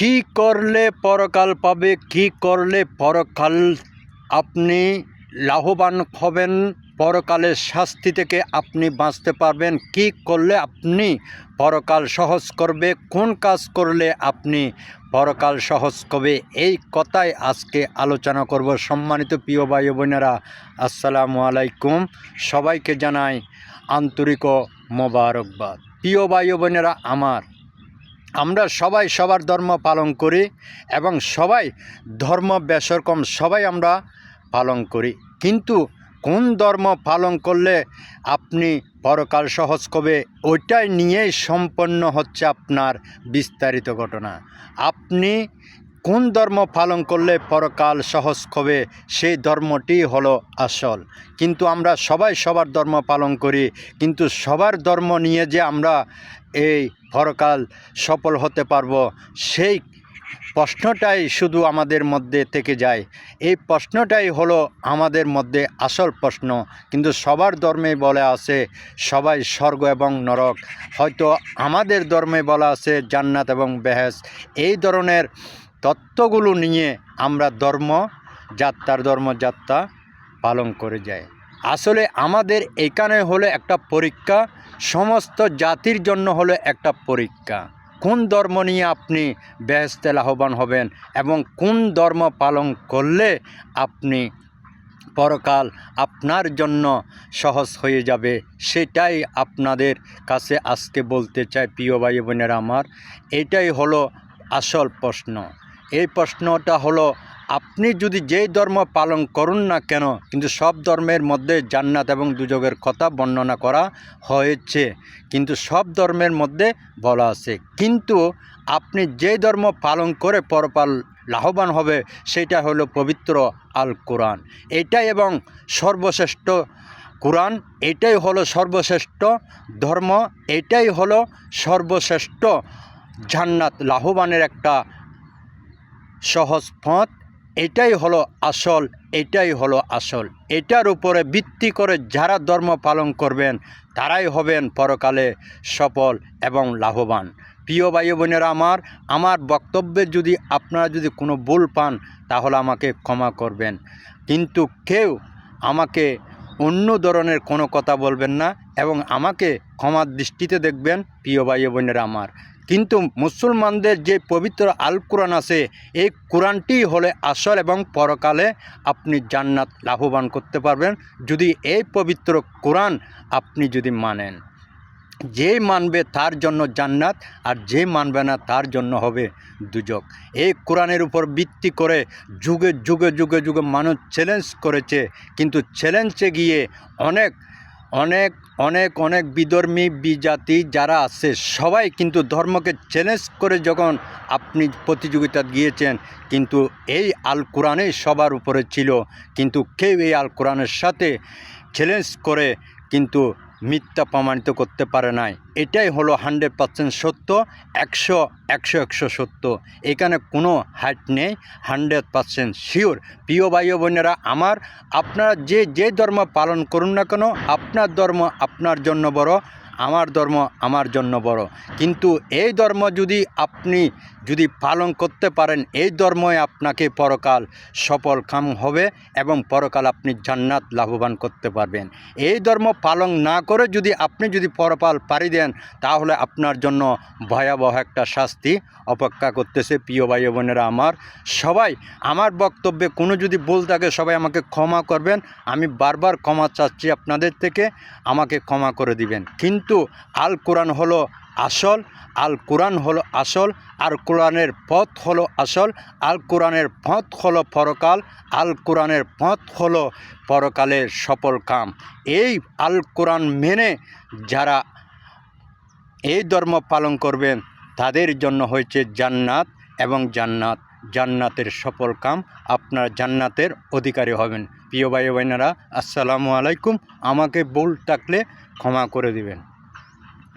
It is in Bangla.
কি করলে পরকাল পাবে, কি করলে পরকাল আপনি লাভবান হবেন, পরকালের শাস্তি থেকে আপনি বাঁচতে পারবেন, কি করলে আপনি পরকাল সহজ করবে, কোন কাজ করলে আপনি পরকাল সহজ করবে, এই কথাই আজকে আলোচনা করব। সম্মানিত প্রিয় ভাই বোনেরা, আসসালামু আলাইকুম। সবাইকে জানাই আন্তরিক মোবারকবাদ। প্রিয় ভাই বোনেরা, আমার আমরা সবাই সবার ধর্ম পালন করি এবং সবাই ধর্ম বেসরকম সবাই আমরা পালন করি। কিন্তু কোন ধর্ম পালন করলে আপনি পরকাল সহজ কবে ওইটাই নিয়েই সম্পন্ন হচ্ছে আপনার বিস্তারিত ঘটনা। আপনি কোন ধর্ম পালন করলে পরকাল সহজ হবে? সেই ধর্মটি হলো আসল। কিন্তু আমরা সবাই সবার ধর্ম পালন করি, কিন্তু সবার ধর্ম নিয়ে যে আমরা এই পরকাল সফল হতে পারব, সেই প্রশ্নটাই শুধু আমাদের মধ্যে থেকে যায়। এই প্রশ্নটাই হলো আমাদের মধ্যে আসল প্রশ্ন। কিন্তু সবার ধর্মে বলা আছে, সবাই স্বর্গ এবং নরক। হয়তো আমাদের ধর্মে বলা আছে জান্নাত এবং বেহেস এই ধরনের তত্ত্বগুলো নিয়ে আমরা ধর্ম, যাত্রার ধর্মযাত্রা পালন করে যাই। আসলে আমাদের এখানে হলো একটা পরীক্ষা, সমস্ত জাতির জন্য হলো একটা পরীক্ষা। কোন ধর্ম নিয়ে আপনি বেহেস্তে লাভবান হবেন এবং কোন ধর্ম পালন করলে আপনি পরকাল আপনার জন্য সহজ হয়ে যাবে, সেটাই আপনাদের কাছে আজকে বলতে চাই প্রিয় ভাই বোনেরা আমার। এটাই হলো আসল প্রশ্ন। এই প্রশ্নটা হলো, আপনি যদি যেই ধর্ম পালন করুন না কেন, কিন্তু সব ধর্মের মধ্যে জান্নাত এবং দুযোগের কথা বর্ণনা করা হয়েছে, কিন্তু সব ধর্মের মধ্যে বলা আছে। কিন্তু আপনি যেই ধর্ম পালন করে পরপাল লাভবান হবে, সেটা হলো পবিত্র আল কোরআন এটাই এবং সর্বশ্রেষ্ঠ কোরআন, এটাই হলো সর্বশ্রেষ্ঠ ধর্ম, এটাই হলো সর্বশ্রেষ্ঠ জান্নাত, লাভবানের একটা সহজ পথ, এটাই হলো আসল, এটাই হলো আসল। এটার উপরে ভিত্তি করে যারা ধর্ম পালন করবেন, তারাই হবেন পরকালে সফল এবং লাভবান। প্রিয় ভাই বোনেরা আমার আমার বক্তব্যে যদি আপনারা যদি কোনো ভুল পান, তাহলে আমাকে ক্ষমা করবেন। কিন্তু কেউ আমাকে অন্য ধরনের কোনো কথা বলবেন না এবং আমাকে ক্ষমার দৃষ্টিতে দেখবেন, প্রিয় ভাই বোনেরা আমার। কিন্তু মুসলমানদের যে পবিত্র আল কোরআন আছে, এই কোরআনটি হলে আসল এবং পরকালে আপনি জান্নাত লাভবান করতে পারবেন। যদি এই পবিত্র কোরআন আপনি যদি মানেন যে মানবে তার জন্য জান্নাত আর যে মানবে না তার জন্য হবে দুজক। এই কোরআনের উপর ভিত্তি করে যুগে যুগে যুগে যুগে মানুষ চ্যালেঞ্জ করেছে, কিন্তু চ্যালেঞ্জে গিয়ে অনেক অনেক অনেক অনেক বিধর্মী বিজাতি যারা আছে, সবাই কিন্তু ধর্মকে চ্যালেঞ্জ করে যখন আপনি প্রতিযোগিতা গিয়েছেন কিন্তু এই আল কোরআনেই সবার উপরে ছিল। কিন্তু কেউ এই আল কোরআনের সাথে চ্যালেঞ্জ করে, কিন্তু মিথ্যা প্রমাণিত করতে পারে নাই। এটাই হলো হান্ড্রেড পার্সেন্ট সত্য, একশো একশো একশো সত্য। এখানে কোনো হাইট নেই, হান্ড্রেড পার্সেন্ট শিওর। প্রিয় ভাই বোনেরা, আমার, আপনারা যে যে ধর্ম পালন করুন না কেন, আপনার ধর্ম আপনার জন্য বড়। আমার ধর্ম আমার জন্য বড়। কিন্তু এই ধর্ম যদি আপনি যদি পালন করতে পারেন, এই ধর্মই আপনাকে পরকাল সফল কাম হবে এবং পরকাল আপনি জান্নাত লাভবান করতে পারবেন। এই ধর্ম পালন না করে যদি আপনি যদি পরপাল পাড়ি দেন, তাহলে আপনার জন্য ভয়াবহ একটা শাস্তি অপেক্ষা করতেছে প্রিয় ভাই বোনেরা আমার। সবাই, আমার বক্তব্যে কোনো যদি ভুল থাকে, সবাই আমাকে ক্ষমা করবেন। আমি বারবার ক্ষমা চাচ্ছি আপনাদের থেকে, আমাকে ক্ষমা করে দিবেন। কিন্তু আল কোরআন হলো আসল, আল কোরআন হলো আসল, আর কোরআনের পথ হলো আসল, আল কোরআনের পথ হলো পরকাল, আল কোরআনের পথ হলো পরকালের সফল কাম। এই আল কোরআন মেনে যারা এই ধর্ম পালন করবেন, তাদের জন্য হয়েছে জান্নাত এবং জান্নাত। জান্নাতের সফল কাম আপনার জান্নাতের অধিকারী হবেন। প্রিয় ভাই বোনেরা, আসসালামু আলাইকুম। আমাকে ভুল থাকলে ক্ষমা করে দিবেন।